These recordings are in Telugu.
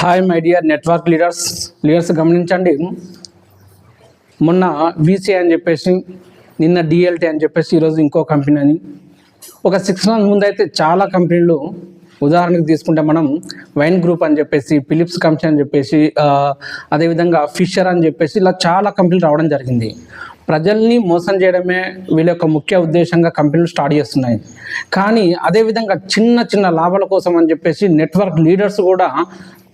Hi my dear network leaders leaders గమనించండి. మొన్న బీసీ అని చెప్పేసి నిన్న డిఎల్టీ అని చెప్పేసి ఈరోజు ఇంకో కంపెనీ అని. ఒక సిక్స్ మంత్స్ ముందు అయితే చాలా కంపెనీలు ఉదాహరణకు తీసుకుంటే మనం వైన్ గ్రూప్ అని చెప్పేసి ఫిలిప్స్ కంపెనీ అని చెప్పేసి అదేవిధంగా ఫిషర్ అని చెప్పేసి ఇలా చాలా కంపెనీలు రావడం జరిగింది. ప్రజల్ని మోసం చేయడమే వీళ్ళ యొక్క ముఖ్య ఉద్దేశంగా కంపెనీలు స్టార్ట్ చేస్తున్నాయి. కానీ అదేవిధంగా చిన్న చిన్న లాభాల కోసం అని చెప్పేసి నెట్వర్క్ లీడర్స్ కూడా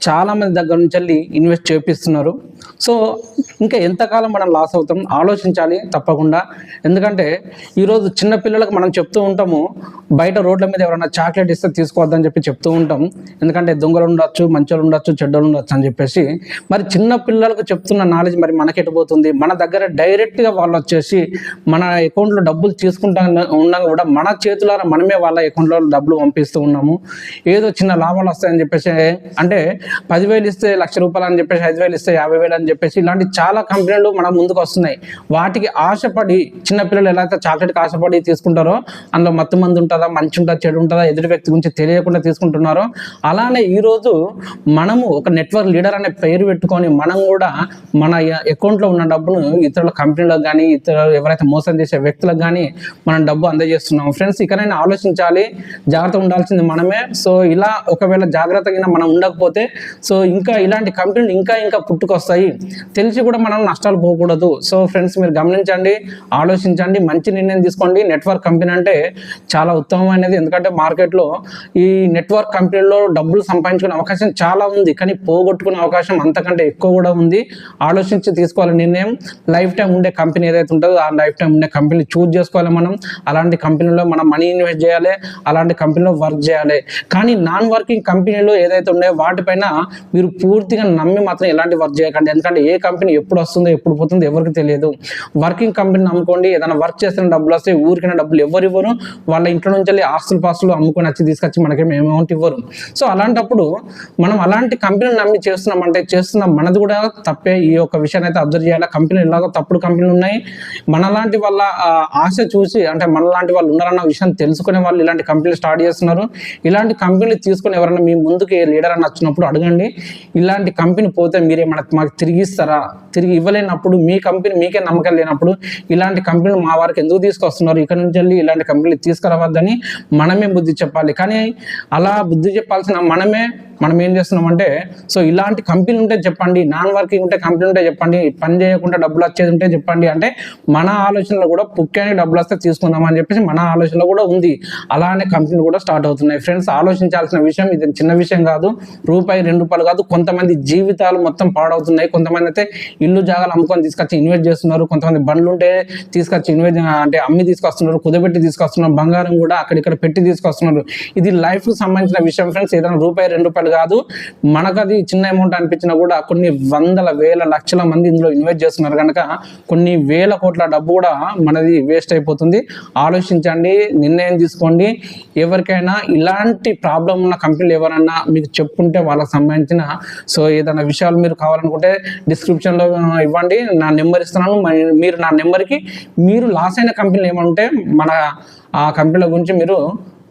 చాలా మంది దగ్గర నుంచి వెళ్ళి ఇన్వెస్ట్ చేపిస్తున్నారు. సో ఇంకా ఎంతకాలం మనం లాస్ అవుతాం ఆలోచించాలి తప్పకుండా. ఎందుకంటే ఈరోజు చిన్న పిల్లలకు మనం చెప్తూ ఉంటాము బయట రోడ్ల మీద ఎవరైనా చాక్లెట్ ఇస్తే తీసుకోవద్దని చెప్పి చెప్తూ ఉంటాం. ఎందుకంటే దొంగలు ఉండొచ్చు మంచోళ్ళు ఉండొచ్చు చెడ్డలు ఉండొచ్చు అని చెప్పేసి. మరి చిన్న పిల్లలకు చెప్తున్న నాలెడ్జ్ మరి మనకెటుపోతుంది మన దగ్గర డైరెక్ట్గా వాళ్ళు వచ్చేసి మన అకౌంట్లో డబ్బులు తీసుకుంటా ఉన్నా కూడా మన చేతులారా మనమే వాళ్ళ అకౌంట్లో డబ్బులు పంపిస్తూ ఉన్నాము. ఏదో చిన్న లాభాలు వస్తాయని చెప్పేసి అంటే పదివేలు ఇస్తే లక్ష రూపాయలు అని చెప్పేసి ఐదు వేలు ఇస్తే యాభై వేలు అని చెప్పేసి ఇలాంటి చాలా కంపెనీలు మన ముందుకు వస్తున్నాయి. వాటికి ఆశపడి చిన్నపిల్లలు ఎలా అయితే చాక్లెట్కి ఆశపడి తీసుకుంటారో అందులో మత్తు మంది ఉంటుందా మంచి ఉంటుందా చెడు ఉంటుందా ఎదుటి వ్యక్తి గురించి తెలియకుండా తీసుకుంటున్నారో అలానే ఈరోజు మనము ఒక నెట్వర్క్ లీడర్ అనే పేరు పెట్టుకొని మనం కూడా మన అకౌంట్లో ఉన్న డబ్బును ఇతరుల కంపెనీలకు కానీ ఇతర ఎవరైతే మోసం చేసే వ్యక్తులకు కానీ మనం డబ్బు అందజేస్తున్నాం ఫ్రెండ్స్ ఇకనైనా ఆలోచించాలి. జాగ్రత్త ఉండాల్సింది మనమే. సో ఇలా ఒకవేళ జాగ్రత్తగా మనం ఉండకపోతే సో ఇంకా ఇలాంటి కంపెనీలు ఇంకా ఇంకా పుట్టుకొస్తాయి. తెలిసి కూడా మనం నష్టాలు పోకూడదు. సో ఫ్రెండ్స్ మీరు గమనించండి ఆలోచించండి మంచి నిర్ణయం తీసుకోండి. నెట్వర్క్ కంపెనీ అంటే చాలా ఉత్తమమైనది. ఎందుకంటే మార్కెట్లో ఈ నెట్వర్క్ కంపెనీలో డబ్బులు సంపాదించుకునే అవకాశం చాలా ఉంది. కానీ పోగొట్టుకునే అవకాశం అంతకంటే ఎక్కువ కూడా ఉంది. ఆలోచించి తీసుకోవాలి నిర్ణయం. లైఫ్ టైం ఉండే కంపెనీ ఏదైతే ఉంటుందో ఆ లైఫ్ టైం ఉండే కంపెనీ చూజ్ చేసుకోవాలి మనం. అలాంటి కంపెనీలో మనం మనీ ఇన్వెస్ట్ చేయాలి. అలాంటి కంపెనీలో వర్క్ చేయాలి. కానీ నాన్ వర్కింగ్ కంపెనీలు ఏదైతే ఉన్నాయో వాటిపైన మీరు పూర్తిగా నమ్మి మాత్రం ఎలాంటి వర్క్ చేయకండి. ఎందుకంటే ఏ కంపెనీ ఎప్పుడు వస్తుందో ఎప్పుడు పోతుందో ఎవరికి తెలియదు. వర్కింగ్ కంపెనీ నమ్ముకోండి ఏదైనా వర్క్ చేస్తున్న డబ్బులు వస్తే ఊరికైనా డబ్బులు ఎవరు ఇవ్వరు. వాళ్ళ ఇంట్లో నుంచి వెళ్ళి ఆస్తులు పాస్తులు అమ్ముకొని వచ్చి తీసుకొచ్చి మనకేం అమౌంట్ ఇవ్వరు. సో అలాంటప్పుడు మనం అలాంటి కంపెనీని నమ్మి చేస్తున్నామంటే చేస్తున్నాం మనది కూడా తప్పే. ఈ యొక్క విషయాన్ని అయితే అబ్జర్వ్ చేయాలి. కంపెనీ ఎలాగో తప్పుడు కంపెనీలు ఉన్నాయి. మనలాంటి వాళ్ళ ఆశ చూసి అంటే మనలాంటి వాళ్ళు ఉన్నారన్న విషయం తెలుసుకునే వాళ్ళు ఇలాంటి కంపెనీలు స్టార్ట్ చేస్తున్నారు. ఇలాంటి కంపెనీలు తీసుకొని ఎవరైనా మీ ముందుకు లీడర్ అని వచ్చినప్పుడు అడగండి. ఇలాంటి కంపెనీ పోతే మీరే మాకు తిరిగి ఇస్తారా తిరిగి ఇవ్వలేనప్పుడు మీ కంపెనీ మీకే నమ్మకం లేనప్పుడు ఇలాంటి కంపెనీలు మా వారికి ఎందుకు తీసుకొస్తున్నారు? ఇక్కడ నుంచి వెళ్ళి ఇలాంటి కంపెనీలు తీసుకురావద్దని మనమే బుద్ధి చెప్పాలి. కానీ అలా బుద్ధి చెప్పాల్సిన మనమే మనం ఏం చేస్తున్నామంటే సో ఇలాంటి కంపెనీ ఉంటే చెప్పండి నాన్ వర్కింగ్ ఉంటే కంపెనీ ఉంటే చెప్పండి పని చేయకుండా డబ్బులు వచ్చేది ఉంటే చెప్పండి. అంటే మన ఆలోచనలో కూడా పుక్కానికి డబ్బులు వస్తే తీసుకుందాం అని చెప్పేసి మన ఆలోచనలో కూడా ఉంది. అలానే కంపెనీలు కూడా స్టార్ట్ అవుతున్నాయి. ఫ్రెండ్స్ ఆలోచించాల్సిన విషయం ఇది చిన్న విషయం కాదు. రూపాయి రెండు రూపాయలు కాదు. కొంతమంది జీవితాలు మొత్తం పాడవుతున్నాయి. కొంతమంది అయితే ఇల్లు జాగాలు అమ్ముకొని తీసుకొచ్చి ఇన్వెస్ట్ చేస్తున్నారు. కొంతమంది బండ్లు ఉంటే తీసుకొచ్చి ఇన్వెస్ట్ అంటే అమ్మి తీసుకొస్తున్నారు కుదబెట్టి తీసుకొస్తున్నారు బంగారం కూడా అక్కడిక్కడ పెట్టి తీసుకొస్తున్నారు. ఇది లైఫ్కు సంబంధించిన విషయం. ఫ్రెండ్స్ ఏదైనా రూపాయి రెండు రూపాయలు కాదు మనకు అది చిన్న అమౌంట్ అనిపించినా కూడా కొన్ని వందల వేల లక్షల మంది ఇందులో ఇన్వెస్ట్ చేస్తున్నారు కనుక కొన్ని వేల కోట్ల డబ్బు కూడా మనది వేస్ట్ అయిపోతుంది. ఆలోచించండి నిర్ణయం తీసుకోండి. ఎవరికైనా ఇలాంటి ప్రాబ్లం ఉన్న కంపెనీలు ఎవరన్నా మీకు చెప్పుంటే వాళ్ళకి సంబంధించిన సో ఏదైనా విషయాలు మీరు కావాలనుకుంటే డిస్క్రిప్షన్లో ఇవ్వండి. నా నెంబర్ ఇస్తున్నాను. మీరు నా నెంబర్కి మీరు లాస్ అయిన కంపెనీలు ఏమైనా ఉంటే మన ఆ కంపెనీల గురించి మీరు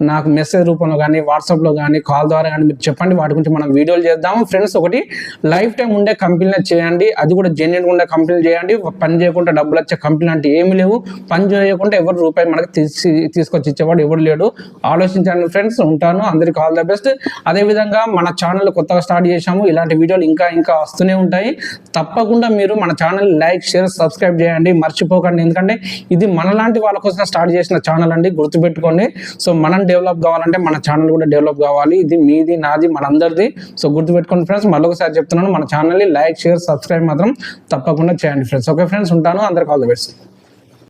నాకు మెసేజ్ రూపంలో కానీ వాట్సాప్లో కానీ కాల్ ద్వారా కానీ మీరు చెప్పండి. వాటి గురించి మనం వీడియోలు చేద్దాము. ఫ్రెండ్స్ ఒకటి లైఫ్ టైం ఉండే కంపెనీనే చేయండి. అది కూడా జెన్యున్ ఉండే కంపెనీలు చేయండి. పని చేయకుండా డబ్బులు వచ్చే కంపెనీ అంటే ఏమీ లేవు. పని చేయకుండా ఎవరు రూపాయి మనకి తీసి తీసుకొచ్చి ఇచ్చేవాడు ఎవరు లేడు. ఆలోచించండి ఫ్రెండ్స్ ఉంటాను. అందరికి ఆల్ ద బెస్ట్ అదేవిధంగా మన ఛానల్ కొత్తగా స్టార్ట్ చేశాము. ఇలాంటి వీడియోలు ఇంకా ఇంకా వస్తూనే ఉంటాయి. తప్పకుండా మీరు మన ఛానల్ లైక్ షేర్ సబ్స్క్రైబ్ చేయండి. మర్చిపోకండి. ఎందుకంటే ఇది మనలాంటి వాళ్ళ కోసం స్టార్ట్ చేసిన ఛానల్ అండి. గుర్తుపెట్టుకోండి. సో మనం డెవలప్ కావాలంటే మన ఛానల్ కూడా డెవలప్ కావాలి. ఇది మీది నాది మనందరిది. సో గుర్తుపెట్టుకోండి ఫ్రెండ్స్ మరొకసారి చెప్తున్నాను మన ఛానల్ని లైక్ షేర్ సబ్స్క్రైబ్ మాత్రం తప్పకుండా చేయండి ఫ్రెండ్స్ ఓకే ఫ్రెండ్స్ ఉంటాను. అందరికి ఆల్ ద బెస్ట్